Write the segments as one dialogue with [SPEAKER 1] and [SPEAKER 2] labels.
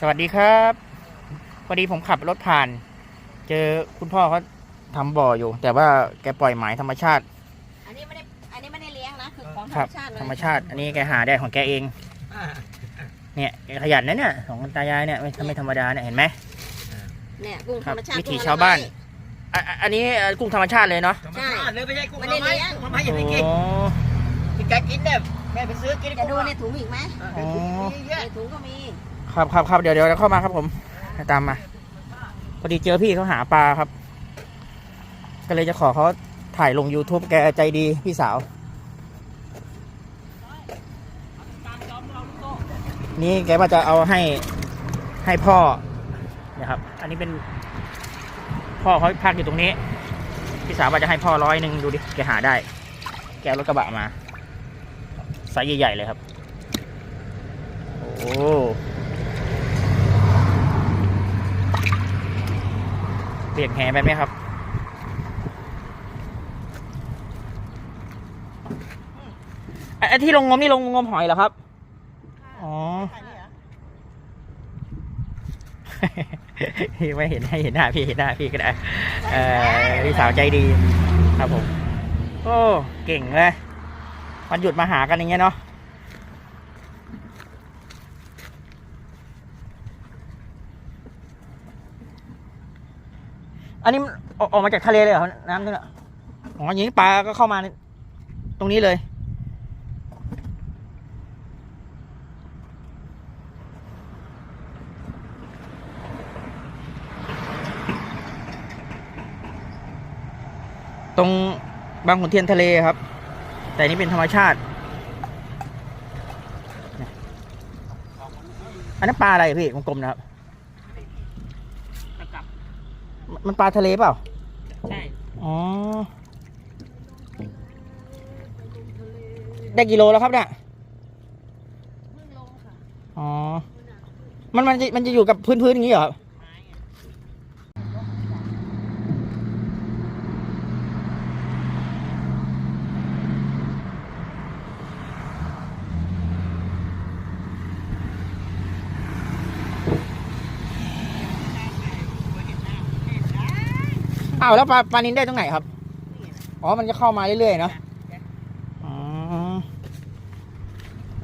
[SPEAKER 1] สวัสดีครับพอดีผมขับรถผ่าน เจอคุณพ่อเขาทำบ่ออยู่ แต่ว่าแกปล่อยหมายธรรมชาติ
[SPEAKER 2] อันนี้ไม่ได้ อันนี้ไม่ได้เลี้ยงนะ คือของธร
[SPEAKER 1] ครั
[SPEAKER 2] ร
[SPEAKER 1] บ
[SPEAKER 2] มชาติเลย
[SPEAKER 1] ธรรมชาติ อันนี้แกหาได้ของแกเองเนี่ยแกขยันนะเนี่ยของตายายเนี่ยไม่ไม่ธรรมดาเนี่ยเห็นไหม
[SPEAKER 2] เนี่ยกุ้ง
[SPEAKER 1] ค
[SPEAKER 2] ธ
[SPEAKER 1] รั
[SPEAKER 2] ร
[SPEAKER 1] บ
[SPEAKER 2] รมชาติ
[SPEAKER 1] วิถี
[SPEAKER 2] กุ้ง
[SPEAKER 1] ชาวบ้าน
[SPEAKER 2] อะไร
[SPEAKER 1] อะอะอันนี้เอ่อกุ้งธรรมชาติเลยเนาะ
[SPEAKER 3] ธรรมชาติเลยไม่ใช่กุ้ง
[SPEAKER 2] ไม่ได้เลี้ยง
[SPEAKER 3] กุ้งทำไมอย่าไปกิน
[SPEAKER 1] โอ้
[SPEAKER 3] ที่แกกินเนี่ยแม่ไปซื้อกิน
[SPEAKER 2] จะดูในถุงอีกไหม
[SPEAKER 3] เออในถุงมีเยอะ
[SPEAKER 2] ในถุงก็มี
[SPEAKER 1] ครับครับครับเดี๋ยวเดี๋ยวเข้ามาครับผมตามมาพอดีเจอพี่เขาหาปลาครับ ก็เลยจะขอเขาถ่ายลง YouTube แกใจดีพี่สาว นี่แกว่าจะเอาให้ให้พ่อนะครับ อันนี้เป็น พ่อเขาพักอยู่ตรงนี้ พี่สาวว่าจะให้พ่อร้อยหนึ่งดูดิ แกหาได้ แกรถกระบะมาไซส์ใหญ่ๆเลยครับ โอ้ เปียกแหไปไหมครับไอ้ไอ้ที่ลงงมนี่ลงงมหอยเหรอครับ อ๋อพี่ไม่เห็นให้เห็นหน้าพี่เห็นหน้าพี่ก็ได้เอ่อพี่สาวใจดีครับผม โอ้ เก่งเลยวันหยุดมาหากันอย่างเงี้ยเนาะ อันนี้มันออกออกมาจากทะเลเลยเหรอน้ำนี่แหละอ๋ออย่างนี้ปลาก็เข้ามาในตรงนี้เลย ตรงบางขุนเทียนทะเลครับ แต่อันนี้เป็นธรรมชาติ อันนั้นปลาอะไรพี่วงกลมนะครับ มันปลาทะเลเปล่า
[SPEAKER 3] ใช่
[SPEAKER 1] อ๋อ ได้กิโลแล้วครับเนี่ยอ๋อ มันมันจะมันจะอยู่กับพื้นพื้นๆอย่างนี้เหรอ อ้าวแล้วปลาปลานินได้ตรงไหนครับ อ๋อ มันจะเข้ามาเรื่อยๆเนาะอ๋อ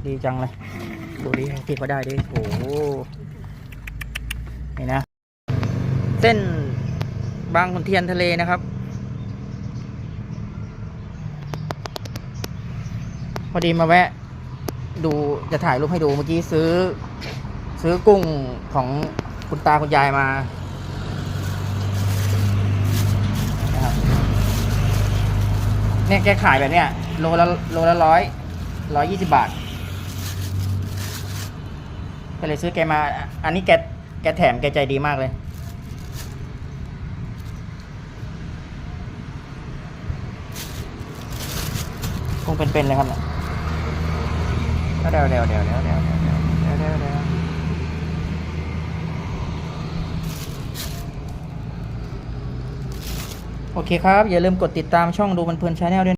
[SPEAKER 1] ดีจังเลยดูดิพี่เขาได้ดิโอ้โหนี่นะ เส้นบางขุนเทียนทะเลนะครับ พอดีมาแวะ ดูจะถ่ายรูปให้ดูเมื่อกี้ซื้อ ซื้อกุ้งของคุณตาคุณยายมานะครับ เนี่ยแกขายแบบเนี้ยโลละโลละร้อยร้อยยี่สิบบาทก็เลยซื้อแกมา อันนี้แกแกแถมแกใจดีมากเลย คงเป็นๆเลยครับเนี่ยเดี๋ยวเดี๋ยวเดี๋ยวเดี๋ยวเดี๋ยวเดี๋ยวเดี๋ยวเดี๋ยวเดี๋ยวเดี๋ยว โอเคครับ อย่าลืมกดติดตามช่องดูบันเพลินชาแนลด้วย